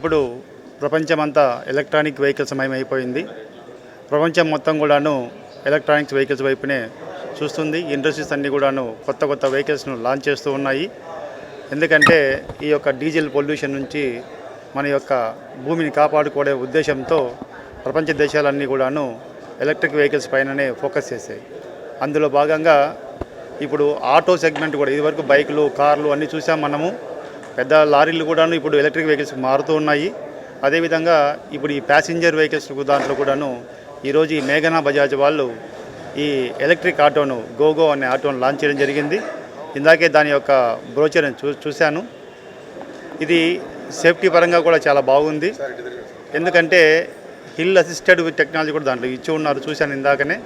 ఇప్పుడు ప్రపంచమంతా electronic vehicles మయమైపోయింది. ప్రపంచం మొత్తం కూడాను ఎలక్ట్రానిక్స్ వెహికల్స్ వైపునే చూస్తుంది. ఇండస్ట్రీస్ అన్నీ కూడాను కొత్త కొత్త వెహికల్స్ను లాంచ్ చేస్తూ ఉన్నాయి. ఎందుకంటే ఈ యొక్క డీజిల్ పొల్యూషన్ నుంచి మన యొక్క భూమిని కాపాడుకోవడే ఉద్దేశంతో ప్రపంచ దేశాలన్నీ కూడాను ఎలక్ట్రిక్ వెహికల్స్ పైననే ఫోకస్ చేశాయి. అందులో భాగంగా ఇప్పుడు ఆటో సెగ్మెంట్ కూడా ఇదివరకు బైకులు కార్లు అన్నీ చూసాం మనము. పెద్ద లారీలు కూడాను ఇప్పుడు ఎలక్ట్రిక్ వెహికల్స్ మారుతూ ఉన్నాయి. అదేవిధంగా ఇప్పుడు ఈ ప్యాసింజర్ వెహికల్స్ దాంట్లో కూడాను ఈరోజు ఈ మేఘనా బజాజ్ వాళ్ళు ఈ ఎలక్ట్రిక్ ఆటోను గోగో అనే ఆటోను లాంచ్ చేయడం జరిగింది. ఇందాకే దాని యొక్క బ్రోచర్ని చూ చూశాను. ఇది సేఫ్టీ పరంగా కూడా చాలా బాగుంది. ఎందుకంటే హిల్ అసిస్టెడ్ విత్ టెక్నాలజీ కూడా దాంట్లో ఇచ్చి ఉన్నారు. చూశాను ఇందాకనే.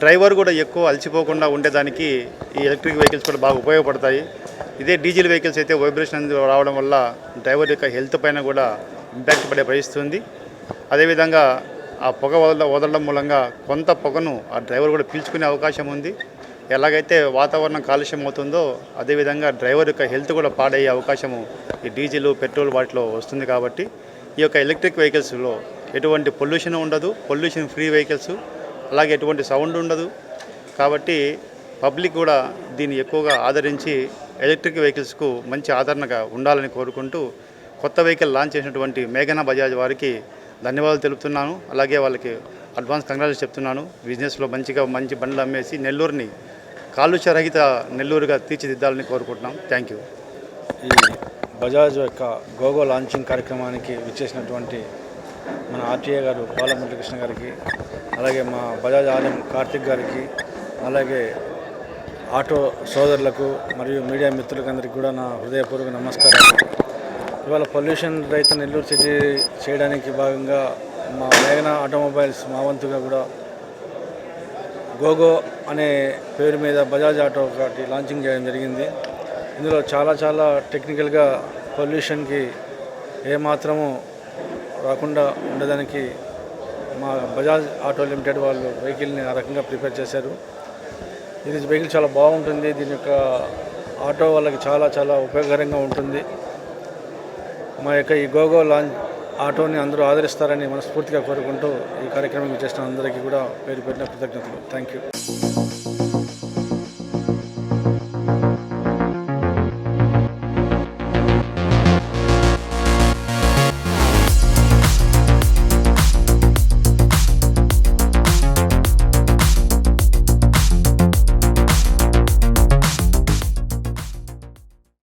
డ్రైవర్ కూడా ఎక్కువ అలసిపోకుండా ఉండేదానికి ఈ ఎలక్ట్రిక్ వెహికల్స్ కూడా బాగా ఉపయోగపడతాయి. ఇదే డీజిల్ వెహికల్స్ అయితే వైబ్రేషన్ రావడం వల్ల డ్రైవర్ యొక్క హెల్త్ పైన కూడా ఇంపాక్ట్ పడే పరిస్థితి అదేవిధంగా ఆ పొగ వదల వదలడం మూలంగా కొంత పొగను ఆ డ్రైవర్ కూడా పీల్చుకునే అవకాశం ఉంది. ఎలాగైతే వాతావరణం కాలుష్యం అవుతుందో అదేవిధంగా డ్రైవర్ యొక్క హెల్త్ కూడా పాడయ్యే అవకాశము ఈ డీజిల్ పెట్రోల్ వాటిలో వస్తుంది కాబట్టి ఈ యొక్క ఎలక్ట్రిక్ వెహికల్స్లో ఎటువంటి పొల్యూషన్ ఉండదు. పొల్యూషన్ ఫ్రీ వెహికల్స్ అలాగే ఎటువంటి సౌండ్ ఉండదు. కాబట్టి పబ్లిక్ కూడా దీన్ని ఎక్కువగా ఆదరించి ఎలక్ట్రిక్ వెహికల్స్కు మంచి ఆదరణగా ఉండాలని కోరుకుంటూ కొత్త వెహికల్ లాంచ్ చేసినటువంటి మేఘనా బజాజ్ వారికి ధన్యవాదాలు తెలుపుతున్నాను. అలాగే వాళ్ళకి అడ్వాన్స్ కంగ్రాట్స్ చెప్తున్నాను. బిజినెస్లో మంచిగా మంచి బండ్లు అమ్మేసి నెల్లూరుని కాలుష్య రహిత నెల్లూరుగా తీర్చిదిద్దాలని కోరుకుంటున్నాం. థ్యాంక్ యూ ఈ బజాజ్ యొక్క గోగో లాంచింగ్ కార్యక్రమానికి విచ్చేసినటువంటి మన ఆర్టీఏ గారు పాల మురళీకృష్ణ గారికి అలాగే మా బజాజ్ ఆర్ఎం కార్తిక్ గారికి అలాగే ఆటో సోదరులకు మరియు మీడియా మిత్రులకు అందరికీ కూడా నా హృదయపూర్వక నమస్కారం ఇవాళ పొల్యూషన్ రహిత నెల్లూరు సిటీ చేయడానికి భాగంగా మా మేఘన ఆటోమొబైల్స్ మా వంతుగా కూడా గోగో అనే పేరు మీద బజాజ్ ఆటో ఒకటి లాంచింగ్ చేయడం జరిగింది. ఇందులో చాలా చాలా టెక్నికల్గా పొల్యూషన్కి ఏమాత్రము రాకుండా ఉండడానికి మా బజాజ్ ఆటో లిమిటెడ్ వాళ్ళు వెహికల్ని ఆ రకంగా ప్రిపేర్ చేశారు. ఇది వెహికల్ చాలా బాగుంటుంది. దీని యొక్క ఆటో వాళ్ళకి చాలా చాలా ఉపయోగకరంగా ఉంటుంది. మా యొక్క ఈ గోగో లాంచ్ ఆటోని అందరూ ఆదరిస్తారని మనస్ఫూర్తిగా కోరుకుంటూ ఈ కార్యక్రమం చేసిన అందరికీ కూడా పేరు పెట్టిన కృతజ్ఞతలు. Thank you